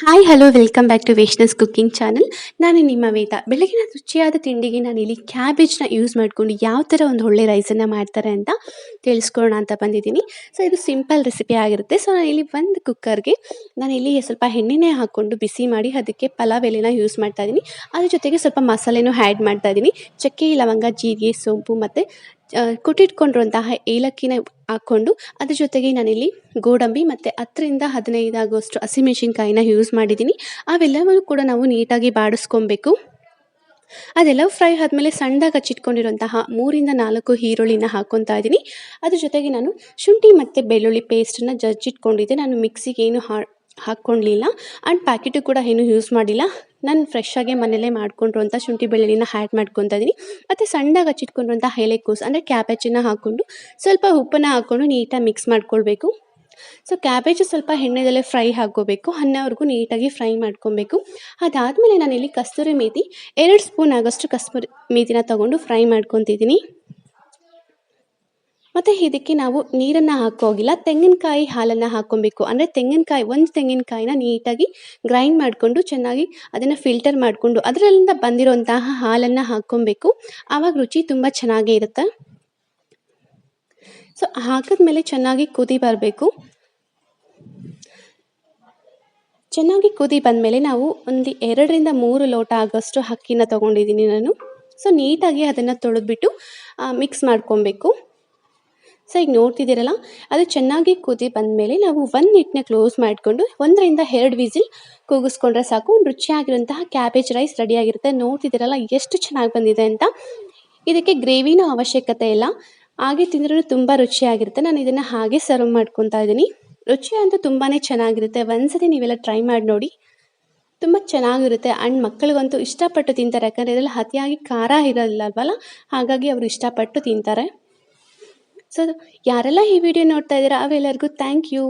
Hi hello welcome back to ವೇಷ್ಣಸ್ cooking channel ನಾನು ನಿಮ್ಮ ವೇದ. ಬೆಳಗಿನ ರುಚಿಯಾದ ತಿಂಡಿಗೆ ನಾನು ಇಲ್ಲಿ ಕ್ಯಾಬೇಜ್ನ ಯೂಸ್ ಮಾಡಿಕೊಂಡು ಯಾವ ಥರ ಒಂದು ಒಳ್ಳೆ ರೈಸನ್ನು ಮಾಡ್ತಾರೆ ಅಂತ ತಿಳಿಸ್ಕೊಳ್ಳೋಣ ಅಂತ ಬಂದಿದ್ದೀನಿ. ಸೊ ಇದು ಸಿಂಪಲ್ ರೆಸಿಪಿ ಆಗಿರುತ್ತೆ. ಸೊ ನಾನು ಇಲ್ಲಿ ಒಂದು ಕುಕ್ಕರ್ಗೆ ನಾನು ಇಲ್ಲಿ ಸ್ವಲ್ಪ ಎಣ್ಣೆನೇ ಹಾಕ್ಕೊಂಡು ಬಿಸಿ ಮಾಡಿ ಅದಕ್ಕೆ ಪಲಾವ್ ಎಲೆನ ಯೂಸ್ ಮಾಡ್ತಾ ಇದ್ದೀನಿ ಅದ್ರ ಜೊತೆಗೆ ಸ್ವಲ್ಪ ಮಸಾಲೆನೂ ಆ್ಯಡ್ ಮಾಡ್ತಾ ಇದ್ದೀನಿ ಚಕ್ಕೆ, ಲವಂಗ, ಜೀರಿಗೆ, ಸೋಂಪು ಮತ್ತು ಕುಟ್ಟಿಟ್ಕೊಂಡಿರುವಂತಹ ಏಲಕ್ಕಿನ ಹಾಕ್ಕೊಂಡು ಅದ್ರ ಜೊತೆಗೆ ನಾನಿಲ್ಲಿ ಗೋಡಂಬಿ ಮತ್ತು ಹತ್ತರಿಂದ ಹದಿನೈದು ಆಗುವಷ್ಟು ಹಸಿಮೆಣಸಿನ್ಕಾಯಿನ ಯೂಸ್ ಮಾಡಿದ್ದೀನಿ. ಅವೆಲ್ಲವೂ ಕೂಡ ನಾವು ನೀಟಾಗಿ ಬಾಡಿಸ್ಕೊಬೇಕು. ಅದೆಲ್ಲ ಫ್ರೈ ಆದಮೇಲೆ ಸಣ್ಣದಾಗಿ ಹಚ್ಚಿಟ್ಕೊಂಡಿರುವಂತಹ ಮೂರಿಂದ ನಾಲ್ಕು ಈರುಳ್ಳಿನ ಹಾಕ್ಕೊತಾ ಇದ್ದೀನಿ. ಅದ್ರ ಜೊತೆಗೆ ನಾನು ಶುಂಠಿ ಮತ್ತು ಬೆಳ್ಳುಳ್ಳಿ ಪೇಸ್ಟನ್ನು ಜಜ್ಜಿಟ್ಕೊಂಡಿದ್ದೆ. ನಾನು ಮಿಕ್ಸಿಗೆ ಏನು ಹಾ ಹಾಕ್ಕೊಳ್ಳಿಲ್ಲ ಆ್ಯಂಡ್ ಪ್ಯಾಕೆಟು ಕೂಡ ಏನು ಯೂಸ್ ಮಾಡಿಲ್ಲ. ನಾನು ಫ್ರೆಶ್ಶಾಗೆ ಮನೆಯಲ್ಲೇ ಮಾಡ್ಕೊಂಡಿರುವಂಥ ಶುಂಠಿ ಬೆಳ್ಳುಳ್ಳಿನ ಹ್ಯಾಡ್ ಮಾಡ್ಕೊತಾ ಇದ್ದೀನಿ ಮತ್ತು ಸಣ್ಣಗೆ ಹಚ್ಚಿಟ್ಕೊಂಡಿರುವಂಥ ಎಲೆಕೋಸು ಅಂದರೆ ಕ್ಯಾಬೇಜನ್ನು ಹಾಕ್ಕೊಂಡು ಸ್ವಲ್ಪ ಉಪ್ಪನ್ನು ಹಾಕ್ಕೊಂಡು ನೀಟಾಗಿ ಮಿಕ್ಸ್ ಮಾಡ್ಕೊಳ್ಬೇಕು. ಸೊ ಕ್ಯಾಬೇಜು ಸ್ವಲ್ಪ ಎಣ್ಣೆದಲ್ಲೇ ಫ್ರೈ ಹಾಕ್ಕೋಬೇಕು. ಅನ್ನವರೆಗೂ ನೀಟಾಗಿ ಫ್ರೈ ಮಾಡ್ಕೊಬೇಕು ಅದಾದಮೇಲೆ ನಾನಿಲ್ಲಿ ಕಸ್ತೂರಿ ಮೇಥಿ ಎರಡು ಸ್ಪೂನ್ ಆಗೋಷ್ಟು ಕಸ್ತೂರಿ ಮೇಥಿನ ತೊಗೊಂಡು ಫ್ರೈ ಮಾಡ್ಕೊತಿದ್ದೀನಿ ಮತ್ತು ಇದಕ್ಕೆ ನಾವು ನೀರನ್ನು ಹಾಕೋಗಿಲ್ಲ ತೆಂಗಿನಕಾಯಿ ಹಾಲನ್ನು ಹಾಕ್ಕೊಬೇಕು ಅಂದರೆ ತೆಂಗಿನಕಾಯಿ, ಒಂದು ತೆಂಗಿನಕಾಯಿನ ನೀಟಾಗಿ ಗ್ರೈಂಡ್ ಮಾಡಿಕೊಂಡು ಚೆನ್ನಾಗಿ ಅದನ್ನು ಫಿಲ್ಟರ್ ಮಾಡಿಕೊಂಡು ಅದರಿಂದ ಬಂದಿರುವಂತಹ ಹಾಲನ್ನು ಹಾಕ್ಕೊಬೇಕು ಆವಾಗ ರುಚಿ ತುಂಬ ಚೆನ್ನಾಗೇ ಇರುತ್ತೆ? ಸೊ ಹಾಕಿದ್ಮೇಲೆ ಚೆನ್ನಾಗಿ ಕುದಿ ಬರಬೇಕು. ಚೆನ್ನಾಗಿ ಕುದಿ ಬಂದಮೇಲೆ ನಾವು ಒಂದು ಎರಡರಿಂದ ಮೂರು ಲೋಟ ಆಗೋಷ್ಟು ಅಕ್ಕಿನ ತೊಗೊಂಡಿದ್ದೀನಿ ನಾನು. ಸೊ ನೀಟಾಗಿ ಅದನ್ನು ತೊಳೆದ್ಬಿಟ್ಟು ಮಿಕ್ಸ್ ಮಾಡ್ಕೊಬೇಕು. ಸೊ ಈಗ ನೋಡ್ತಿದ್ದೀರಲ್ಲ, ಅದು ಚೆನ್ನಾಗಿ ಕುದಿ ಬಂದಮೇಲೆ ನಾವು ಒಂದು ಹಿಟ್ಟನ್ನ ಕ್ಲೋಸ್ ಮಾಡಿಕೊಂಡು ಒಂದರಿಂದ ಎರಡು ವಿಸಿಲ್ ಕೂಗಿಸ್ಕೊಂಡ್ರೆ ಸಾಕು. ರುಚಿಯಾಗಿರುವಂತಹ ಕ್ಯಾಬೇಜ್ ರೈಸ್ ರೆಡಿಯಾಗಿರುತ್ತೆ ನೋಡ್ತಿದ್ದೀರಲ್ಲ, ಎಷ್ಟು ಚೆನ್ನಾಗಿ ಬಂದಿದೆ ಅಂತ. ಇದಕ್ಕೆ ಗ್ರೇವಿನೂ ಅವಶ್ಯಕತೆ ಇಲ್ಲ. ಹಾಗೆ ತಿಂದ್ರೂ ತುಂಬ ರುಚಿಯಾಗಿರುತ್ತೆ. ನಾನು ಇದನ್ನು ಹಾಗೆ ಸರ್ವ್ ಮಾಡ್ಕೊತಾ ಇದ್ದೀನಿ. ರುಚಿ ಅಂತೂ ತುಂಬಾ ಚೆನ್ನಾಗಿರುತ್ತೆ. ಒಂದ್ಸತಿ ನೀವೆಲ್ಲ ಟ್ರೈ ಮಾಡಿ ನೋಡಿ. ತುಂಬ ಚೆನ್ನಾಗಿರುತ್ತೆ. ಆ್ಯಂಡ್ ಮಕ್ಕಳಿಗಂತೂ ಇಷ್ಟಪಟ್ಟು ತಿಂತಾರೆ. ಯಾಕಂದರೆ ಇದರಲ್ಲಿ ಅತಿಯಾಗಿ ಖಾರ ಇರಲ್ಲವಲ್ಲ ಹಾಗಾಗಿ ಅವರು ಇಷ್ಟಪಟ್ಟು ತಿಂತಾರೆ. ಸೊ ಯಾರೆಲ್ಲ ಈ ವಿಡಿಯೋ ನೋಡ್ತಾ ಇದ್ದೀರಾ ಅವೆಲ್ಲರಿಗೂ ಥ್ಯಾಂಕ್ ಯು